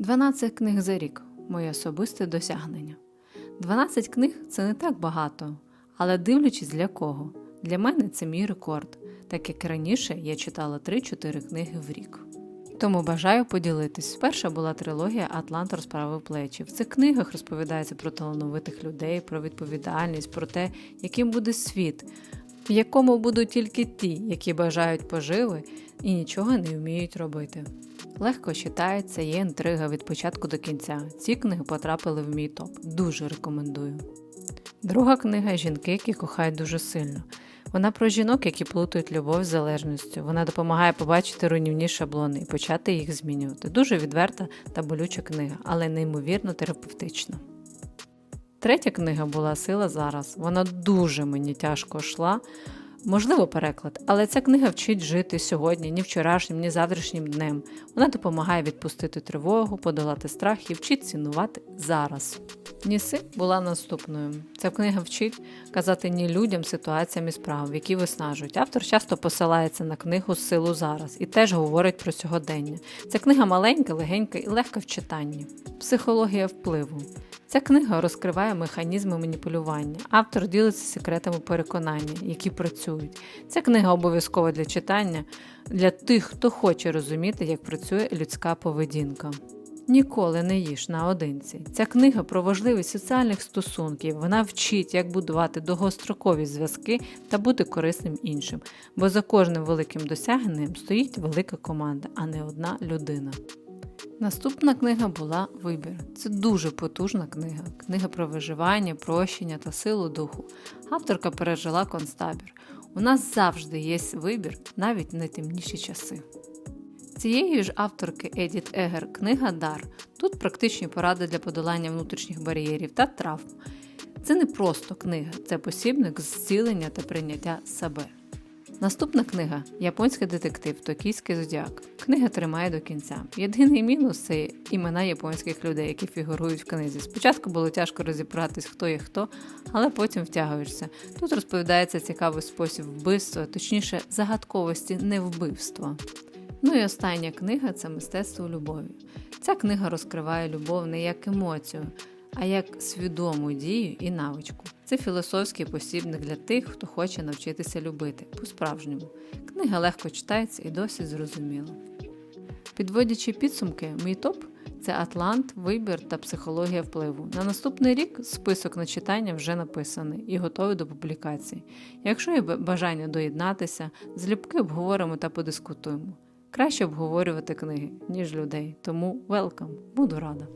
12 книг за рік моє особисте досягнення. 12 книг це не так багато, але дивлячись для кого. Для мене це мій рекорд, так як раніше я читала 3-4 книги в рік. Тому бажаю поділитись. Перша була трилогія Атлант розправив плечі. В цих книгах розповідається про талановитих людей, про відповідальність, про те, яким буде світ, в якому будуть тільки ті, які бажають поживи і нічого не вміють робити. Легко читається, є інтрига від початку до кінця. Ці книги потрапили в мій топ. Дуже рекомендую. Друга книга Жінки, які кохають дуже сильно. Вона про жінок, які плутають любов з залежністю. Вона допомагає побачити руйнівні шаблони і почати їх змінювати. Дуже відверта та болюча книга, але неймовірно терапевтична. Третя книга була Сила зараз. Вона дуже мені тяжко йшла. Можливо, переклад, але ця книга вчить жити сьогодні, ні вчорашнім, ні завтрашнім днем. Вона допомагає відпустити тривогу, подолати страх і вчить цінувати зараз. Ніси була наступною. Ця книга вчить казати ні людям, ситуаціям і справам, які виснажують. Автор часто посилається на книгу Силу зараз і теж говорить про сьогодення. Ця книга маленька, легенька і легка в читанні. Психологія впливу. Ця книга розкриває механізми маніпулювання. Автор ділиться секретами переконання, які працюють. Ця книга обов'язкова для читання для тих, хто хоче розуміти, як працює людська поведінка. Ніколи не їж наодинці. Ця книга про важливість соціальних стосунків. Вона вчить, як будувати довгострокові зв'язки та бути корисним іншим. Бо за кожним великим досягненням стоїть велика команда, а не одна людина. Наступна книга була Вибір. Це дуже потужна книга. Книга про виживання, прощення та силу духу. Авторка пережила концтабір. У нас завжди є вибір, навіть в найтемніші часи. Цієї ж авторки Едіт Егер книга Дар. Тут практичні поради для подолання внутрішніх бар'єрів та травм. Це не просто книга, це посібник зцілення та прийняття себе. Наступна книга Японський детектив Токійський зодіак. Книга тримає до кінця. Єдиний мінус це імена японських людей, які фігурують в книзі. Спочатку було тяжко розібратись, хто є хто, але потім втягуєшся. Тут розповідається цікавий спосіб вбивства, точніше, загадковості не вбивства. Ну і остання книга це мистецтво любові. Ця книга розкриває любов не як емоцію, а як свідому дію і навичку. Це філософський посібник для тих, хто хоче навчитися любити по-справжньому. Книга легко читається і досить зрозуміла. Підводячи підсумки, мій топ це Атлант, вибір та психологія впливу. На наступний рік список на читання вже написаний і готовий до публікації. Якщо є бажання доєднатися, злюбки обговоримо та подискутуємо. Краще обговорювати книги, ніж людей, тому welcome, буду рада.